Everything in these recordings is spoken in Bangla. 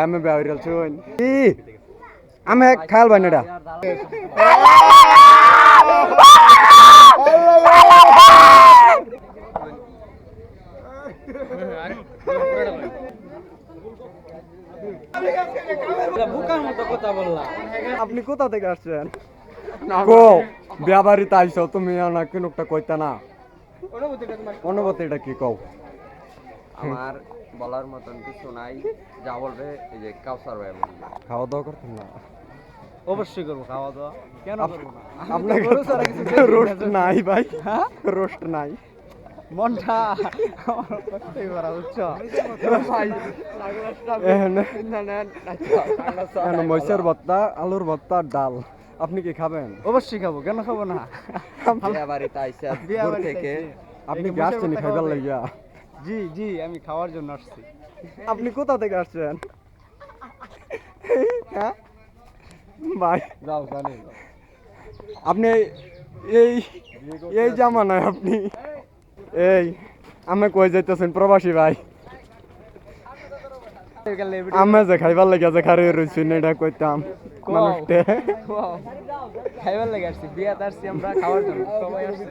আমি বেহরিয়াল শুন কি আমি খাল বানি এটা আপনি কোথা থেকে আসছেন? গো বিয়াবাড়িতে আইসো তুমি না কিনুকটা কইতা না? অনুভূতিটা কি কও? আমার বলার মতন কিছু নাই যা বলবে এই যে কাউসার ভাই বলবে। খাওয়া দাওয়া করতেন না? অবশ্যই করব খাওয়া দাওয়া কেন করব না? আপনার রোস্ট নাই ভাই। হ্যাঁ? রোস্ট নাই। মনটা করতেই পারা বুঝছ? মহিষের ভত্তা আলুর ভত্তা ডাল। আপনি কি খাবেন? অবশ্যই খাব কেন খাব না? বিয়া বাড়িতে আইসা বিয়া থেকে। আপনি আসছেন ভর্তা খাইবার লাগিয়া? জি জি আমি খাওয়ার জন্য আসছি। আপনি কোথা থেকে আসছেন? হ্যাঁ? ভাই। যাও জানি আপনি এই এই জামানায় আপনি। এই আমি কই যাইতেছেন প্রবাসী ভাই? আমি যে খাইবার লাগিয়া যে খারে রইছি না এটা কইতাম। মানুষটে খাইবার লাগে আসছি বিয়াতে আসছি আমরা খাওয়ার জন্য। সবাই আসছি।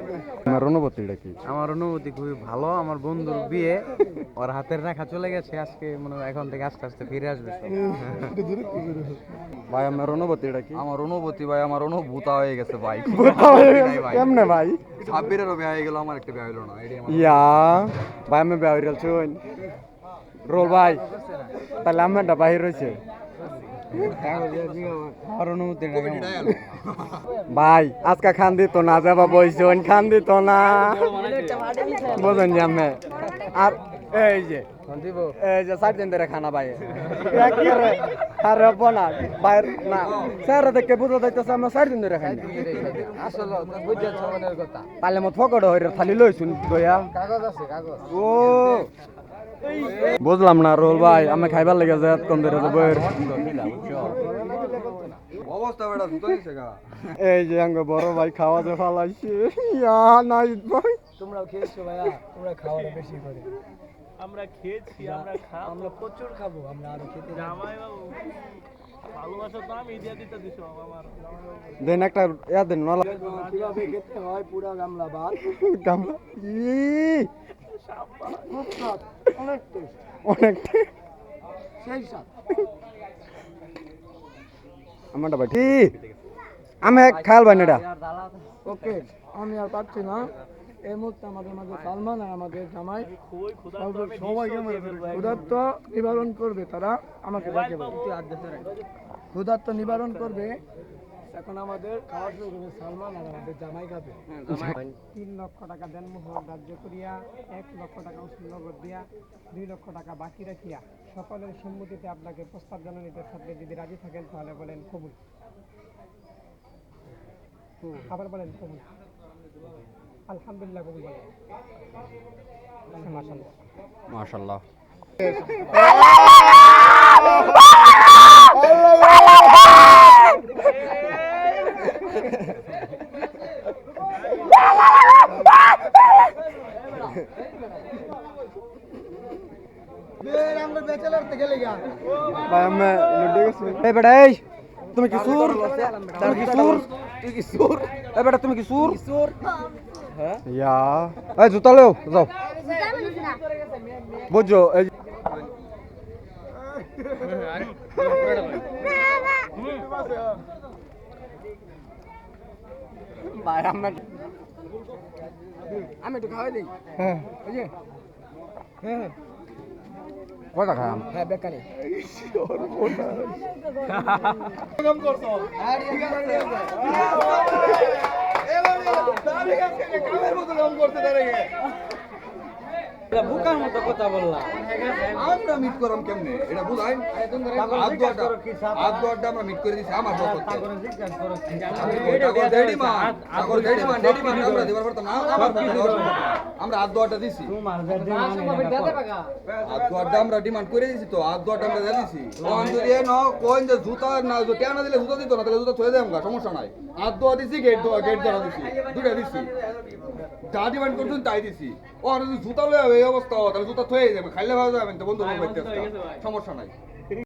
আমার অনুভূতিটা কি? আমার অনুভূতি খুবই ভালো আমার বন্ধুর বিয়ে। ওর হাতের রেখা চলে গেছে আজকে মনে হয় এখন থেকে আস্তে আস্তে ফিরে আসবে ভাই আমার অনুভূতিটা কি? আমার অনুভূতি ভাই আমার অনুভূতা হয়ে গেছে ভাই। কেমনে ভাই? ছাব্বিরেরও বিয়া হয়ে গেল আমার একটা বিয়া হইল না ইয়া। ভাই আমি বেহরিয়াল শুন রোল ভাই তাহলে আমার বাহির রয়েছে? ভাই আজকে খান দিত না যাবা বইছন খান দিত না। বোঝেন যে আমি। আর এই যে এই যে সাত দিন ধরে খানা ভাই। আর না বাইর না। স্যার দেখে বুঝা যাইতেছে আমরা চার দিন ধরে খাই তাহলে মত ফকড় হইরে থালি লইছুন দয়া। কাগজ আছে কাগজ। ও। বুঝলাম না রোল ভাই আমি খাইবার লেগে যাই কম ধরে দিছে গা। এই যে আঙ্গ বড় ভাই খাওয়া যে ফালাইছে। ইয়া নাই ভাই। তোমরাও খেয়েছো ভাইয়া তোমরা খাওয়াটা বেশি করে। আমরা খেয়েছি আমরা খাব। আমরা প্রচুর খাব আমরা আরও খেতে জামাই বাবু ভালোবাসা তো আমি দিয়া দিতে দিছো আমার। দেন একটা ইয়া দেন নলা কীভাবে খেতে হয় পুরো গামলা ভাত গামলা ই অনেক টেস্ট অনেক সেই স্বাদ আমারটা ঠিক আমি খায়াল বানি এটা ওকে আমি আর পারছি না এই মুহূর্তে আমাদের মাঝে সালমান আর আমাদের জামাই সবাইকে ক্ষুধার্ত নিবারণ করবে তারা আমাকে ক্ষুধার্ত নিবারণ করবে এখন আমাদের খাওয়া শুরু করবে সালমান আর আমাদের জামাই। খাবে তিন লক্ষ টাকা দেন মোহর ধার্য করিয়া এক লক্ষ টাকা উসুল নগদ দিয়া দুই লক্ষ টাকা বাকি রাখিয়া সকলের সম্মতিতে আপনাকে প্রস্তাব জানানিতে সাথে যদি রাজি থাকেন তাহলে বলেন কবুল। আবার বলেন কবুল। আলহামদুলিল্লাহ কবুল বলেন। মাশাআল্লাহ। মাশাআল্লাহ আমরা ব্যাচেলার থেকে লেগে ভাই আমি লুডে গেছি এই বেটা এই তুমি কি সুর তুমি কি সুর তুই কি সুর এই বেটা তুমি কি সুর সুর হ্যাঁ ইয়া এই জুতা লও যাও বুঝছ এই ভাই আমি আমি একটু খাওয়াই দিই। হ্যাঁ। ওই যে। হ্যাঁ হ্যাঁ। কয়টা খাম হ্যাঁ বেকারি। বুকার মতো কথা বললা আমরা মিট করাম কেমনে? এটা বুঝাই হাত দোয়াটা হাত দোয়াটা আমরা মিট করে দিছি আমার পক্ষ থেকে ঠাকুর দেড়ি ঠাকুর দেড়ি দেড়ি আমরা দিবার পারতাম না আমার কি দোষ? আমরা হাত দোয়াটা দিছি। হাত দোয়াটা আমরা ডিমান্ড করে দিছি তো হাত দোয়াটা আমরা দিছি। কোন যদি এ ন কোন যে জুতা না দিলে জুতা দিত না তাহলে জুতা থয়ে দেয় আমরা সমস্যা নাই। হাত দোয়া দিছি গেট দোয়া গেট দোয়া দিছি দুটা দিছি। যা ডিমান্ড করছেন তাই দিছি। ও আর যদি জুতা লয়ে এই অবস্থা তাহলে জুতা থয়ে যাবে খাইলে ভালো যাবেন তো বন্ধু সমস্যা নাই।